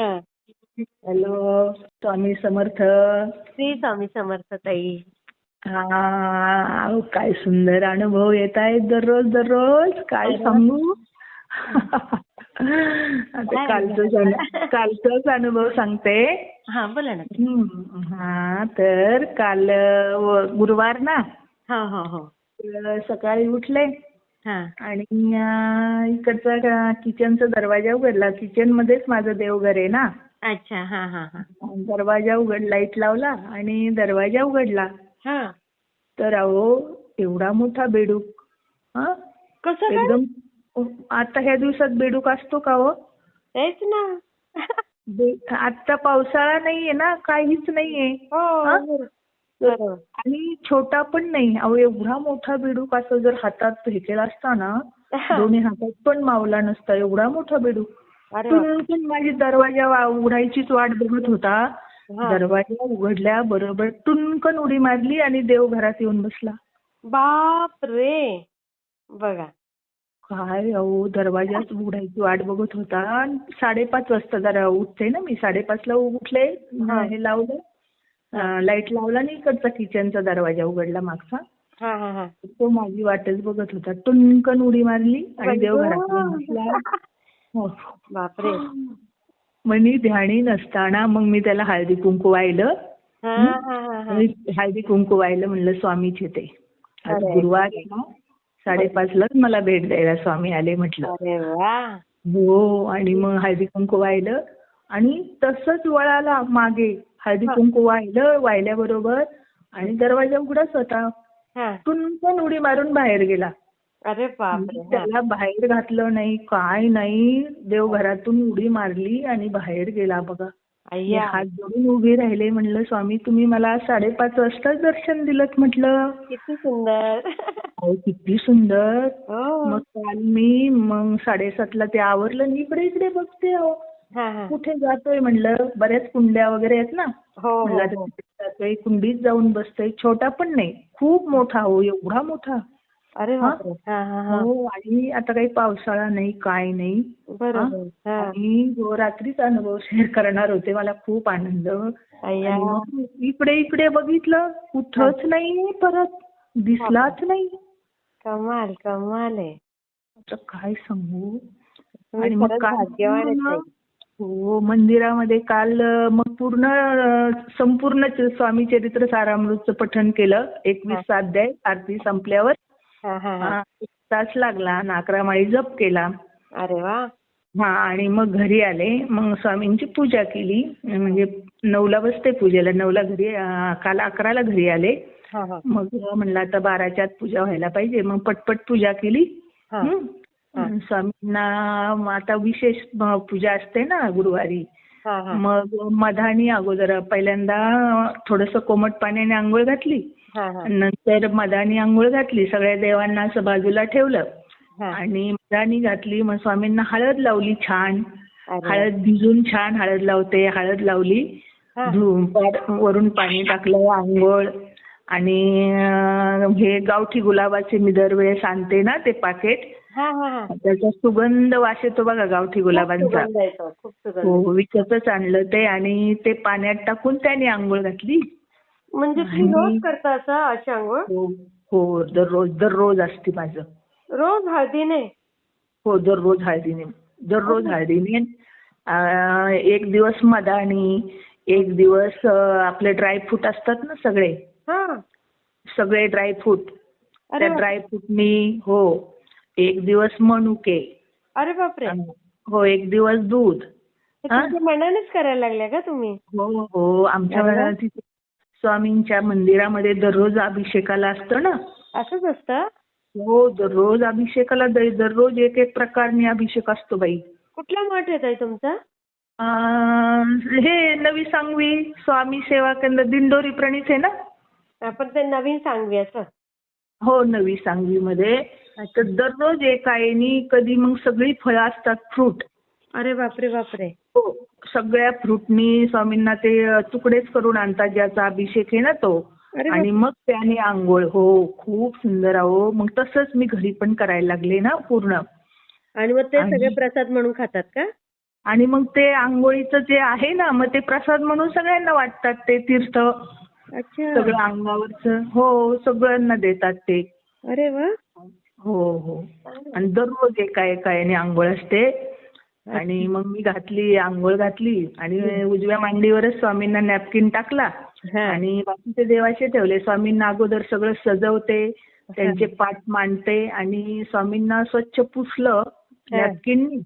हं. हॅलो स्वामी समर्थ. श्री स्वामी समर्थ ताई हा काय सुंदर अनुभव येत आहेत दररोज दररोज. काय. सांगू? आता कालचाच? अनु- कालचाच अनुभव सांगते. हा बोला ना. हम्म, हा तर काल अ, गुरुवार ना? हो हो हो. तर सकाळी उठले. हा आणि इकडचा किचनचा दरवाजा उघडला. किचन मध्येच माझं देवघर आहे ना. अच्छा हा हा हा. दरवाजा उघड लाइट लावला आणि दरवाजा उघडला. हा. तर अहो एवढा मोठा बेडूक हं? कसं एकदम आता ह्या दिवसात बेडूक असतो का हो? तेच ना. आता पावसाळा नाहीये ना काहीच नाहीये. हो. तर-. आणि छोटा पण नाही. अहो एवढा मोठा बेडूक असं जर हातात हे केला असता ना दोन्ही हातात पण मावला नसता. एवढा मोठा बेडूक. पण माझी दरवाजा उघडायचीच वाट बघत होता. दरवाजा उघडल्या बरोबर टुनकन उडी मारली आणि देव घरात येऊन बसला. बाप रे बघा. काय अहो दरवाजाच उघडायची वाट बघत होता. आणि साडेपाच वाजता जरा उठते ना मी. साडेपाचला उठले. हा. हे लावलं. लाइट लावला आणि इकडचा किचनचा दरवाजा उघडला मागचा. हा हा हा. तो माझी वाटच बघत होता. टुनकन उडी मारली आणि देव घरात येऊन बसला हो. बापरे. म्हणी ध्यानी नसताना मग मी त्याला हळदी कुंकू वाहिलं हळदी कुंकू वाहिलं म्हणलं स्वामीचे ते आज. गुरुवार आहे ना साडेपाचलाच मला भेट द्यायला स्वामी आले म्हटलं. हो आणि मग हळदी कुंकू वाहिलं आणि तसंच वळाला मागे. हळदी कुंकू वाहिलं वाहिल्याबरोबर आणि दरवाजा उघडाच होता हा. टुनकन उडी मारून बाहेर गेला. अरे हा. त्याला बाहेर घातलं नाही काय नाही. देव घरातून उडी मारली आणि बाहेर गेला बघा. हात जोडून उभी राहिले म्हणलं स्वामी तुम्ही मला साडेपाच वाजताच दर्शन दिलं म्हटलं. किती सुंदर. अहो किती सुंदर. हो. मग काल मी मग साडेसातला ते आवरलं इकडे इकडे बघते हा हा कुठे जातोय म्हणलं बऱ्याच कुंड्या वगैरे आहेत ना. हो हो हो. जातोय कुंडीत जाऊन बसतोय. छोटा पण नाही खूप मोठा हो एवढा मोठा. अरे हा? हा हा हो. आणि आता काही पावसाळा नाही काय नाही. हा? आणि रात्रीच अनुभव शेअर करणार होते मला खूप आनंद. इकडे इकडे बघितलं कुठंच नाही परत. दिसलाच नाही. कमाल कमाल आहे. आता काय सांगू? आणि मग खरंच हो मंदिरामध्ये काल मग पूर्ण संपूर्ण स्वामी चरित्र सारामृतचं पठण केलं. एकवीस अध्याय आरती संपल्यावर. एक तास लागला आणि अकरा माळी जप केला. अरे वा. हा आणि मग घरी आले. मग स्वामींची पूजा केली. म्हणजे नऊला बसते पूजेला नऊला घरी अ, काल अकराला घरी आले. हा हा. मग म्हणलं आता बाराच्या आत पूजा व्हायला पाहिजे. मग पटपट पूजा केली. हा. हं. स्वामींना आता विशेष पूजा असते ना गुरुवारी. मग मधानी अगोदर पहिल्यांदा थोडस कोमट पाण्याने आंघोळ घातली. नंतर मधानी आंघोळ घातली सगळ्या देवांना असं बाजूला ठेवलं. आणि मधानी घातली मग स्वामींना हळद लावली छान. हळद भिजून छान हळद लावते हळद लावली. वरून पाणी टाकलं आंघोळ. आणि हे गावठी गुलाबाचे मी दरवेळेस आणते ना ते पाकिट. त्याचा सुगंध वास येतो बघा गावठी गुलाबांचा. हो विकतच आणलं ते आणि ते पाण्यात टाकून त्याने आंघोळ घातली. म्हणजे रोज करता असं अशी आंघोळ? हो हो दररोज दररोज असते माझं. रोज हळदीने? हो दररोज हळदीने दररोज हळदीने. एक दिवस मधानी एक दिवस आपले ड्रायफ्रूट असतात ना सगळे. सगळे ड्रायफ्रूट त्या. ड्रायफ्रूटनी हो. एक दिवस मनुके. अरे बापरे. हो एक दिवस दूध. मनानेच करायला लागल्या का तुम्ही? हो हो. आमच्या. तिथे स्वामींच्या मंदिरामध्ये दररोज अभिषेकाला असतं ना. असंच असतं? हो दररोज अभिषेकाला दररोज एक एक प्रकारने अभिषेक असतो बाई. कुठला मठ येत आहे तुमचा? हे नवी सांगवी स्वामी सेवा केंद्र दिंडोरी प्रणित आहे ना. आपण ते नवीन सांगवी असं. हो नवी सांगवीमध्ये. तर दररोज एक आयनी कधी मग सगळी फळं असतात फ्रूट. अरे बापरे बापरे. हो सगळ्या फ्रूटनी स्वामींना ते तुकडेच करून आणतात ज्याचा अभिषेक आहे ना तो. अरे आणि मग त्याने आंघोळ. हो खूप सुंदर अहो. मग तसंच मी घरी पण करायला लागले ना पूर्ण. आणि मग ते सगळे प्रसाद म्हणून खातात का? आणि मग ते आंघोळीचं जे आहे ना मग ते प्रसाद म्हणून सगळ्यांना वाटतात ते तीर्थ. अच्छा. सगळं अंगावरचं. हो सगळ्यांना देतात ते. अरे वा. हो हो. आणि दररोज एका एका याने आंघोळ असते. आणि मग मी घातली आंघोळ घातली आणि उजव्या मांडीवरच स्वामींना नॅपकिन टाकला. आणि बाकीचे देवाचे ठेवले. स्वामींना अगोदर सगळं सजवते त्यांचे पाठ मांडते आणि स्वामींना स्वच्छ पुसलं नॅपकिन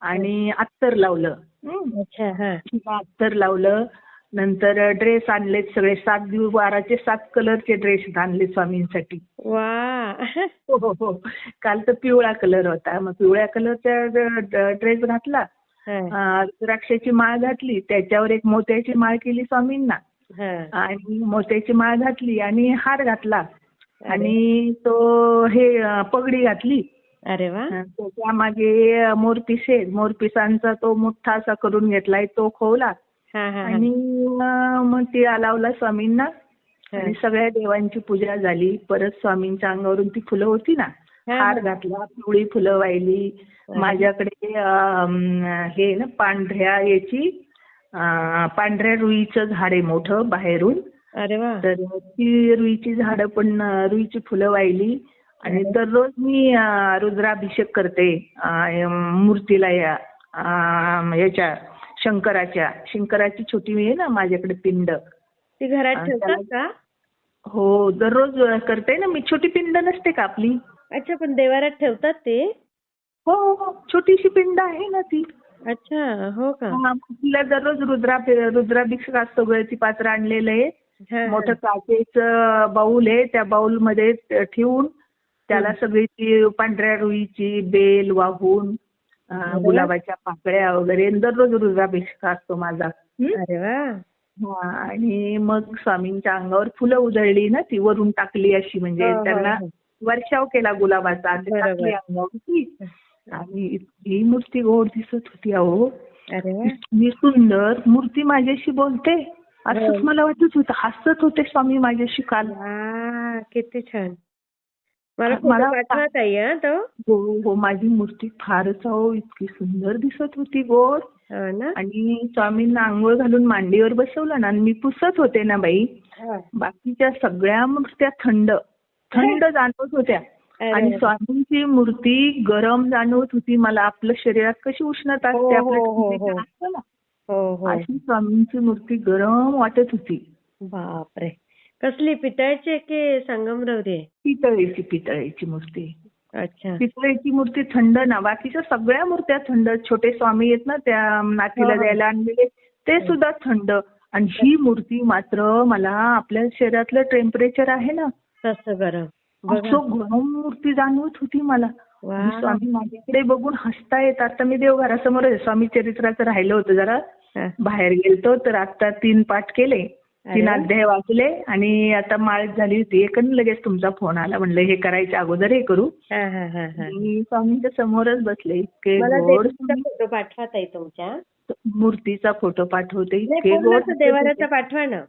आणि अत्तर लावलं. अच्छा अत्तर लावलं. नंतर ड्रेस आणलेत सगळे. सात दिवस बाराचे सात कलरचे ड्रेस आणले स्वामींसाठी. वा. हो हो हो. काल तर पिवळा कलर होता. मग पिवळ्या कलरचा ड्रेस घातला द्राक्षाची माळ घातली त्याच्यावर एक मोत्याची माळ केली स्वामींना. हा. आणि मोत्याची माळ घातली आणि हार घातला. आणि तो हे पगडी घातली. अरे वा. त्याच्यामागे मोरपीस. मोरपिसांचा तो मोठा असा करून घेतलाय तो खोवला. आणि मग ती लावला स्वामींना आणि सगळ्या देवांची पूजा झाली. परत स्वामींच्या अंगावरून ती फुलं होती ना. हार घातला पिवळी फुलं वाहिली. माझ्याकडे हे ना पांढऱ्या याची पांढऱ्या रुईचं झाड आहे मोठं बाहेरून. अरे वा. तर ती रुईची झाडं पण रुईची फुलं वाहिली. आणि दररोज मी रुद्राभिषेक करते मूर्तीला या याच्या शंकराच्या. शंकराची छोटी आहे ना माझ्याकडे पिंड. ती घरात ठेवतात का? हो दररोज करते ना मी. छोटी पिंड नसते का आपली? अच्छा पण देवारात ठेवतात ते? हो हो. छोटीशी पिंड आहे ना ती. अच्छा हो का? तिला दररोज रुद्रा रुद्राभिषेक असतो गळती पात्र आणलेलं आहे. मोठं काचेचं बाऊल आहे. त्या बाऊल मध्ये ठेवून त्याला सगळी ती पांढऱ्या रुईची बेल वाहून गुलाबाच्या पाकळ्या वगैरे. दररोज रुद्राभिषेक असतो माझा? अरे वा. आणि मग स्वामींच्या अंगावर फुलं उधळली ना ती वरून टाकली अशी. म्हणजे हो, हो, त्यांना हो. वर्षाव केला गुलाबाचा. आणि बरोबर. टाकली अंगावरती आणि इतकी मूर्ती गोड दिसत होती अहो. इतकी सुंदर मूर्ती माझ्याशी बोलते. असंच. मला वाटत होतं हसत होते स्वामी माझ्याशी काल. किती छान. मला हा तो. हो माझी मूर्ती फारच अहो इतकी सुंदर दिसत होती गोड हो आणि स्वामींना आंघोळ घालून मांडीवर बसवलं ना आणि मी पुसत होते ना बाई. हा. बाकीच्या सगळ्या मूर्त्या थंड थंड जाणवत होत्या. आणि. स्वामींची मूर्ती गरम जाणवत होती. मला आपल्या शरीरात कशी उष्णता हो, असते आपल्या अशी स्वामींची मूर्ती गरम वाटत होती. बापरे. कसली? पितळची की संगमरवरी? पितळेची पितळेची मूर्ती. अच्छा. पितळेची मूर्ती थंड ना बाकीच्या सगळ्या मूर्त्या थंड. छोटे स्वामी आहेत ना त्या नातीला. द्यायला आणलेले ते सुद्धा थंड. आणि ही मूर्ती मात्र मला आपल्या शरीरातलं टेम्परेचर आहे ना. तसं गरम. असं गरम मूर्ती जाणवत होती मला. स्वामी माझ्याकडे बघून हसतायत आता मी देवघरासमोर. स्वामी चरित्राचं राहिलं होतं जरा. बाहेर गेलतो तर आता तीन पाठ केले. तीन. अध्याय वाचले आणि आता माळ झाली होती एक लगेच तुमचा फोन आला. म्हणलं हे करायच्या अगोदर हे करू. हा हा हा हा. मी स्वामींच्या समोरच बसले. इतके गोड फोटो पाठवा ताई तुमच्या. मूर्तीचा फोटो पाठवते. इतके पूर्ण गोड देवाऱ्याचा पाठवा ना.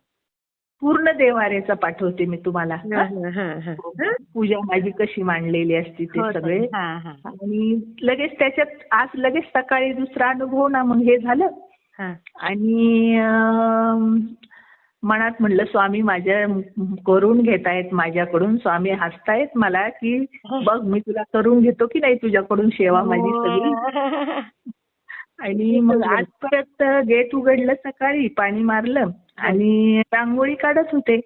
पूर्ण देवाऱ्याचा पाठवते मी तुम्हाला. हा? पूजा माझी कशी मांडलेली असते ते हो सगळे. हा हा. आणि लगेच त्याच्यात आज लगेच सकाळी दुसरा अनुभव ना मग हे झालं. आणि मनात म्हणलं स्वामी माझ्या करून घेतायत माझ्याकडून स्वामी हसतायत मला की बघ मी तुला करून घेतो की नाही तुझ्याकडून सेवा माझी सगळी? आणि मग आज परत गेट उघडलं सकाळी पाणी मारलं आणि रांगोळी काढत होते.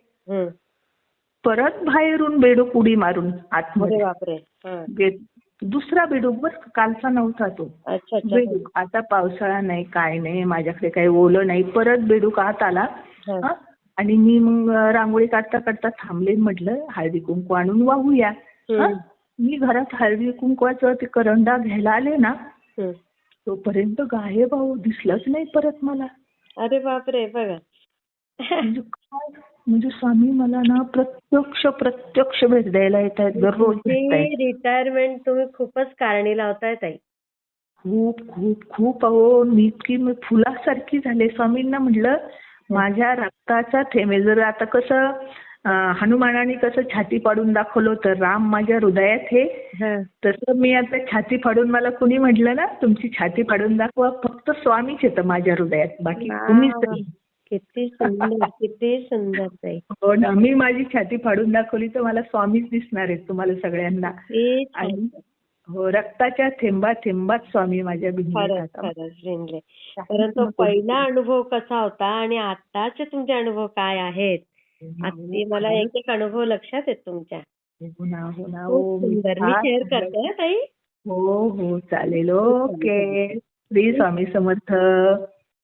परत बाहेरून बेडूक उडी मारून आतमध्ये. हा. गेट दुसरा बेडूक बस कालचा नव्हता तो. अच्छा अच्छा. बेडूक. आता पावसाळा नाही काय नाही माझ्याकडे काही ओलं नाही. परत बेडूक आत आला. हा. हं? आणि मी मग रांगोळी काढता काढता थांबले म्हटलं हळदी कुंकू आणून वाहूया. हं? मी घरात हळदी कुंकवाचं ते करंडा घ्यायला आले ना. तोपर्यंत गायब अहो दिसलंच नाही परत मला. अरे बापरे बघा. म्हणजे काय? म्हणजे स्वामी मला ना प्रत्यक्ष प्रत्यक्ष भेट द्यायला येत आहेत दररोज रिटायरमेंट तुम्ही खूपच कारणी लावताय ताई. खूप खूप खूप अहो मी इतकी मी फुलासारखी झाले. स्वामींना म्हटलं माझ्या रक्ताचा थेंब आहे. जर आता कसं हनुमानाने कसं छाती पाडून दाखवलं होतं राम माझ्या हृदयात हे. तसं मी आता छाती फाडून मला कुणी म्हटलं ना तुमची छाती फाडून दाखवा फक्त स्वामीच येतं माझ्या हृदयात बाकी कुणीच किती सुंदर किती सुंदर ताई हो ना मी माझी छाती फाडून दाखवली तर मला स्वामीच दिसणार आहेत तुम्हाला सगळ्यांना हो रक्ताच्या थेंबा थेंबात स्वामी माझ्या काही परंतु पहिला अनुभव कसा होता आणि आताचे तुमचे अनुभव काय आहेत? आता ते मला एक एक अनुभव लक्षात आहेत तुमच्या. हो हो हो मी शेअर. करते हं, ताई. हो हो. चालेल. ओके. श्री स्वामी समर्थ.